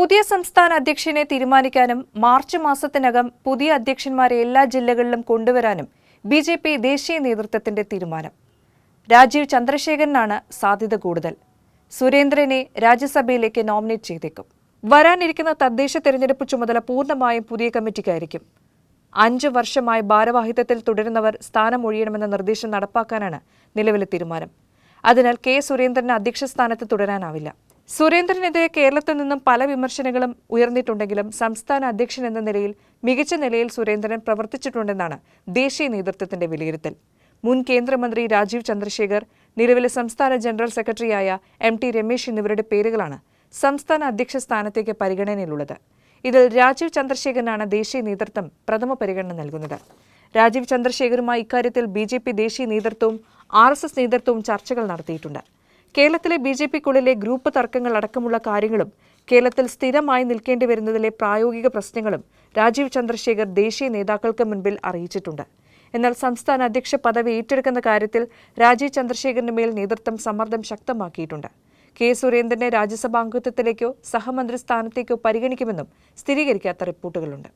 പുതിയ സംസ്ഥാന അധ്യക്ഷനെ തീരുമാനിക്കാനും മാർച്ച് മാസത്തിനകം പുതിയ അധ്യക്ഷന്മാരെ എല്ലാ ജില്ലകളിലും കൊണ്ടുവരാനും ബി ജെ പി ദേശീയ നേതൃത്വത്തിന്റെ തീരുമാനം. രാജീവ് ചന്ദ്രശേഖരനാണ് സാധ്യത കൂടുതൽ. സുരേന്ദ്രനെ രാജ്യസഭയിലേക്ക് നോമിനേറ്റ് ചെയ്തേക്കും. വരാനിരിക്കുന്ന തദ്ദേശ തെരഞ്ഞെടുപ്പ് ചുമതല പൂർണമായും പുതിയ കമ്മിറ്റിക്കായിരിക്കും. അഞ്ചു വർഷമായി ഭാരവാഹിത്വത്തിൽ തുടരുന്നവർ സ്ഥാനം ഒഴിയണമെന്ന നിർദ്ദേശം നടപ്പാക്കാനാണ് നിലവിലെ തീരുമാനം. അതിനാൽ കെ സുരേന്ദ്രന് അധ്യക്ഷ സ്ഥാനത്ത് തുടരാനാവില്ല. സുരേന്ദ്രനെതിരെ കേരളത്തിൽ നിന്നും പല വിമർശനങ്ങളും ഉയർന്നിട്ടുണ്ടെങ്കിലും സംസ്ഥാന അധ്യക്ഷൻ എന്ന നിലയിൽ മികച്ച നിലയിൽ സുരേന്ദ്രൻ പ്രവർത്തിച്ചിട്ടുണ്ടെന്നാണ് ദേശീയ നേതൃത്വത്തിന്റെ വിലയിരുത്തൽ. മുൻ കേന്ദ്രമന്ത്രി രാജീവ് ചന്ദ്രശേഖർ നിലവിലെ സംസ്ഥാന ജനറൽ സെക്രട്ടറിയായ എം ടി രമേശ് എന്നിവരുടെ പേരുകളാണ് സംസ്ഥാന അധ്യക്ഷ സ്ഥാനത്തേക്ക് പരിഗണനയിലുള്ളത്. ഇതിൽ രാജീവ് ചന്ദ്രശേഖരനാണ് ദേശീയ നേതൃത്വം പ്രഥമ പരിഗണന നൽകുന്നത്. രാജീവ് ചന്ദ്രശേഖരുമായി ഇക്കാര്യത്തിൽ ബി ദേശീയ നേതൃത്വവും ആർ നേതൃത്വവും ചർച്ചകൾ നടത്തിയിട്ടുണ്ട്. കേരളത്തിലെ ബി ജെ പിക്കുള്ളിലെ ഗ്രൂപ്പ് തർക്കങ്ങൾ അടക്കമുള്ള കാര്യങ്ങളും കേരളത്തിൽ സ്ഥിരമായി നിൽക്കേണ്ടി വരുന്നതിലെ പ്രായോഗിക പ്രശ്നങ്ങളും രാജീവ് ചന്ദ്രശേഖർ ദേശീയ നേതാക്കൾക്ക് മുൻപിൽ അറിയിച്ചിട്ടുണ്ട്. എന്നാൽ സംസ്ഥാന അധ്യക്ഷ പദവി ഏറ്റെടുക്കുന്ന കാര്യത്തിൽ രാജീവ് ചന്ദ്രശേഖരന് മേൽ നേതൃത്വം സമ്മർദ്ദം ശക്തമാക്കിയിട്ടുണ്ട്. കെ സുരേന്ദ്രനെ രാജ്യസഭാ അംഗത്വത്തിലേക്കോ സഹമന്ത്രി സ്ഥാനത്തേക്കോ പരിഗണിക്കുമെന്നും സ്ഥിരീകരിക്കാത്ത റിപ്പോർട്ടുകളുണ്ട്.